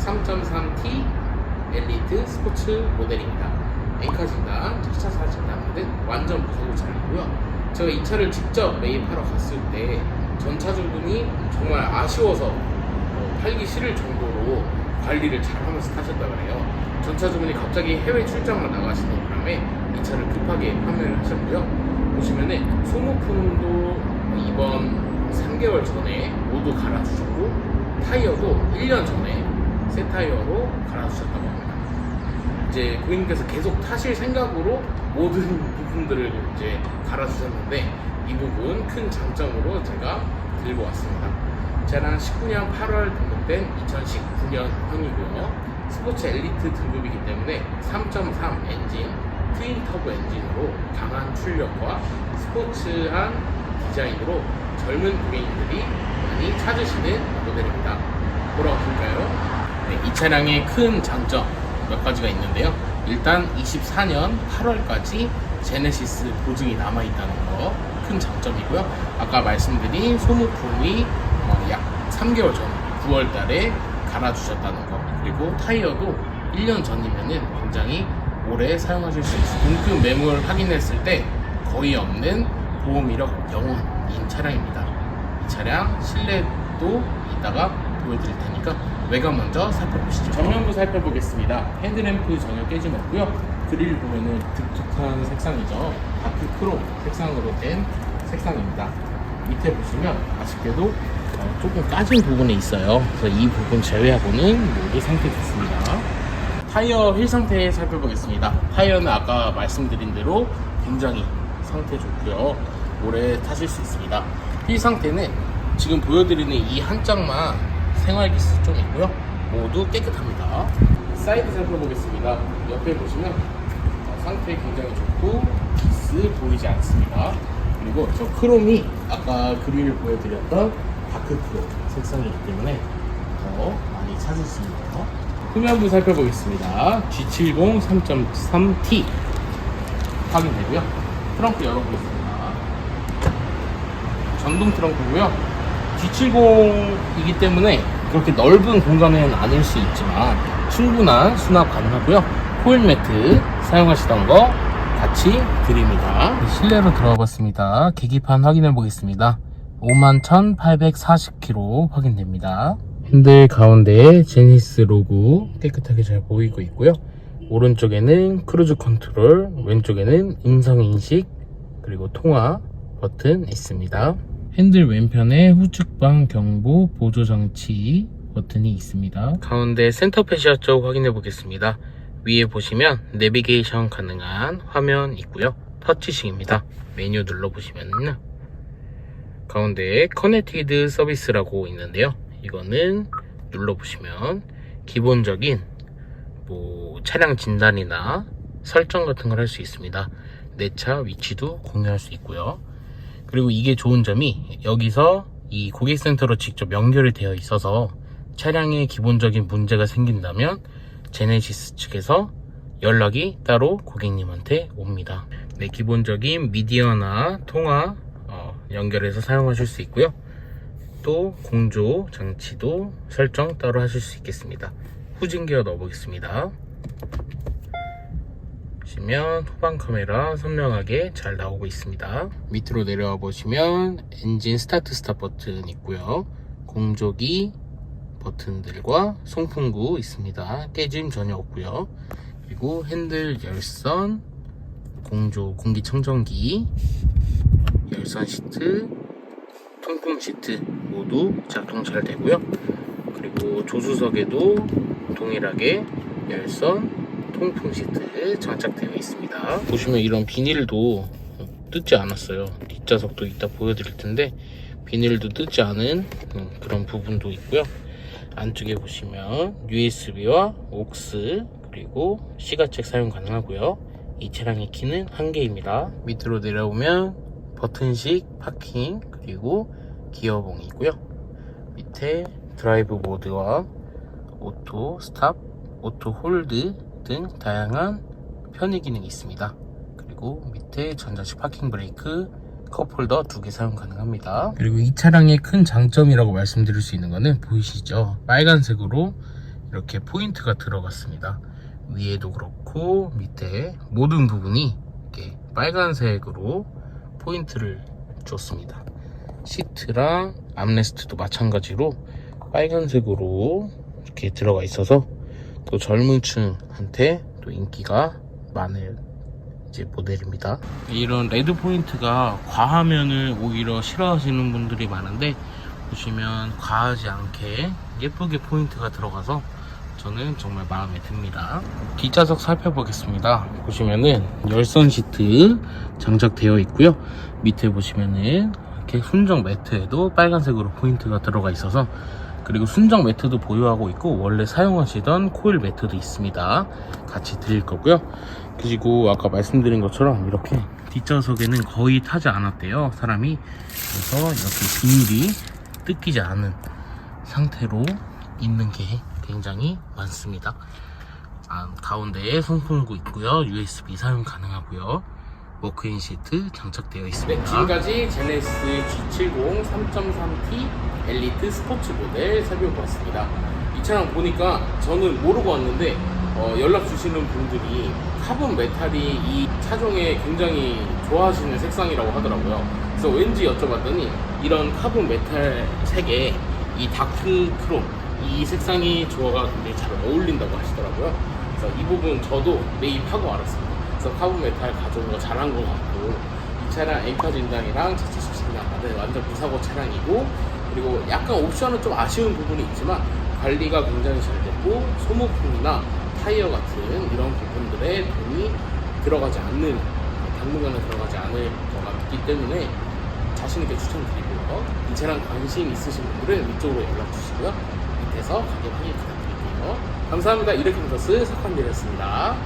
3.3T 엘리트 스포츠 모델입니다. 엔카 진단, 차차 사 진단 등 완전 무사고 차량이고요. 제가 이 차를 직접 매입하러 갔을 때 전차 주분이 정말 아쉬워서 어, 팔기 싫을 정도로 관리를 잘 하면서 타셨다 그래요. 전차 주분이 갑자기 해외 출장을 나가시는 바람에 이 차를 급하게 판매를 하셨고요. 보시면은 소모품도 이번 3개월 전에 모두 갈아주셨고 타이어도 1년 전에 새 타이어로 갈아주셨다고 합니다. 이제 고객님께서 계속 타실 생각으로 모든 부품들을 이제 갈아주셨는데 이 부분 큰 장점으로 제가 들고 왔습니다. 차량 19년 8월 등록된 2019년형이고요. 스포츠 엘리트 등급이기 때문에 3.3 엔진, 트윈 터보 엔진으로 강한 출력과 스포츠한 디자인으로 젊은 고객님들이 많이 찾으시는 모델입니다. 보러 볼까요? 네, 이 차량의 큰 장점 몇 가지가 있는데요. 일단 24년 8월까지 제네시스 보증이 남아있다는 거 큰 장점이고요. 아까 말씀드린 소모품이 어, 약 3개월 전 9월 달에 갈아주셨다는 거 그리고 타이어도 1년 전이면은 굉장히 오래 사용하실 수 있어요. 동급 매물 확인했을 때 거의 없는 보험 이력 0원인 차량입니다. 이 차량 실내도 이따가 보여드릴 테니까 외관 먼저 살펴보시죠. 정면부 살펴보겠습니다. 헤드램프 전혀 깨짐 없고요. 그릴 보면은 독특한 색상이죠. 다크 크롬 색상으로 된 색상입니다. 밑에 보시면 아쉽게도 어, 조금 까진 부분이 있어요. 그래서 이 부분 제외하고는 모두 상태 좋습니다. 타이어 휠 상태 살펴보겠습니다. 타이어는 아까 말씀드린 대로 굉장히 상태 좋고요. 오래 타실 수 있습니다. 휠 상태는 지금 보여드리는 이한 짝만 생활기스 좀 있고요. 모두 깨끗합니다. 사이드 살펴보겠습니다. 옆에 보시면 어, 상태 굉장히 좋고 기스 보이지 않습니다. 그리고 저 크롬이 아까 그릴 보여드렸던 다크 크롬 색상이기 때문에 더 많이 찾으십니다. 후면부 살펴보겠습니다. G70 3.3T 확인되고요. 트렁크 열어보겠습니다. 전동 트렁크고요. G70이기 때문에 그렇게 넓은 공간은 아닐 수 있지만 충분한 수납 가능하고요. 코일 매트 사용하시던 거 같이 드립니다. 실내로 들어가 봤습니다. 계기판 확인해 보겠습니다. 51,840km 확인됩니다. 핸들 가운데에 제니스 로고 깨끗하게 잘 보이고 있고요. 오른쪽에는 크루즈 컨트롤, 왼쪽에는 음성 인식, 그리고 통화 버튼 있습니다. 핸들 왼편에 후측방 경보 보조 장치 버튼이 있습니다. 가운데 센터 패시아 쪽 확인해 보겠습니다. 위에 보시면 내비게이션 가능한 화면 있고요. 터치식입니다. 메뉴 눌러 보시면요. 가운데에 커넥티드 서비스라고 있는데요. 이거는 눌러 보시면 기본적인 뭐 차량 진단이나 설정 같은 걸 할 수 있습니다. 내 차 위치도 공유할 수 있고요. 그리고 이게 좋은 점이 여기서 이 고객센터로 직접 연결이 되어 있어서 차량에 기본적인 문제가 생긴다면 제네시스 측에서 연락이 따로 고객님한테 옵니다. 네, 기본적인 미디어나 통화 어, 연결해서 사용하실 수 있고요. 또 공조 장치도 설정 따로 하실 수 있겠습니다. 후진 기어 넣어보겠습니다. 보시면 후방 카메라 선명하게 잘 나오고 있습니다. 밑으로 내려와 보시면 엔진 스타트 스탑 버튼 있고요. 공조기 버튼들과 송풍구 있습니다. 깨짐 전혀 없고요. 그리고 핸들 열선, 공조 공기청정기, 열선 시트, 통풍 시트 모두 작동 잘 되고요. 그리고 조수석에도 동일하게 열선, 통풍 시트 장착되어 있습니다. 보시면 이런 비닐도 뜯지 않았어요. 뒷좌석도 이따 보여드릴 텐데 비닐도 뜯지 않은 음, 그런 부분도 있고요. 안쪽에 보시면 USB와 aux 그리고 시가책 사용 가능하고요. 이 차량의 키는 한 개입니다. 밑으로 내려오면 버튼식 파킹 그리고 기어봉이 있고요. 밑에 드라이브 모드와 오토 스탑, 오토 홀드 등 다양한 편의 기능이 있습니다. 그리고 밑에 전자식 파킹 브레이크, 컵홀더 두 개 사용 가능합니다. 그리고 이 차량의 큰 장점이라고 말씀드릴 수 있는 거는 보이시죠? 빨간색으로 이렇게 포인트가 들어갔습니다. 위에도 그렇고 밑에 모든 부분이 이렇게 빨간색으로 포인트를 줬습니다. 시트랑 암레스트도 마찬가지로 빨간색으로 이렇게 들어가 있어서 또 젊은 층한테 또 인기가 많은 이제 모델입니다. 이런 레드 포인트가 과하면은 오히려 싫어하시는 분들이 많은데 보시면 과하지 않게 예쁘게 포인트가 들어가서 저는 정말 마음에 듭니다. 뒷좌석 살펴보겠습니다. 보시면은 열선 시트 장착되어 있고요. 밑에 보시면은 이렇게 순정 매트에도 빨간색으로 포인트가 들어가 있어서 그리고 순정 매트도 보유하고 있고 원래 사용하시던 코일 매트도 있습니다. 같이 드릴 거고요. 그리고 아까 말씀드린 것처럼 이렇게 뒷좌석에는 거의 타지 않았대요. 사람이 그래서 이렇게 비닐이 뜯기지 않은 상태로 있는 게 굉장히 많습니다. 아, 가운데에 송풍구 있고요. USB 사용 가능하고요. 워크인 시트 장착되어 있습니다. 네, 지금까지 제네시스 G70 3.3T 엘리트 스포츠 모델 살펴보았습니다. 이 차량 보니까 저는 모르고 왔는데 어, 연락 주시는 분들이 카본 메탈이 이 차종에 굉장히 좋아하시는 색상이라고 하더라고요. 그래서 왠지 여쭤봤더니 이런 카본 메탈 색에 이 다크 크롬 이 색상이 조화가 굉장히 잘 어울린다고 하시더라고요. 그래서 이 부분 저도 매입하고 알았습니다. 그래서 카본 메탈 가져온 거 잘한 것 같고 이 차량 앵커 진단이랑 차체 수신량 다들 완전 무사고 차량이고 그리고 약간 옵션은 좀 아쉬운 부분이 있지만 관리가 굉장히 잘 됐고 소모품이나 타이어 같은 이런 부분들에 돈이 들어가지 않는 당분간은 들어가지 않을 것 같기 때문에 자신있게 추천드리고요. 이 차량 관심 있으신 분들은 위쪽으로 연락 주시고요. 밑에서 가격 확인 부탁드릴게요. 감사합니다. 이렇게 모터스 석환드렸습니다.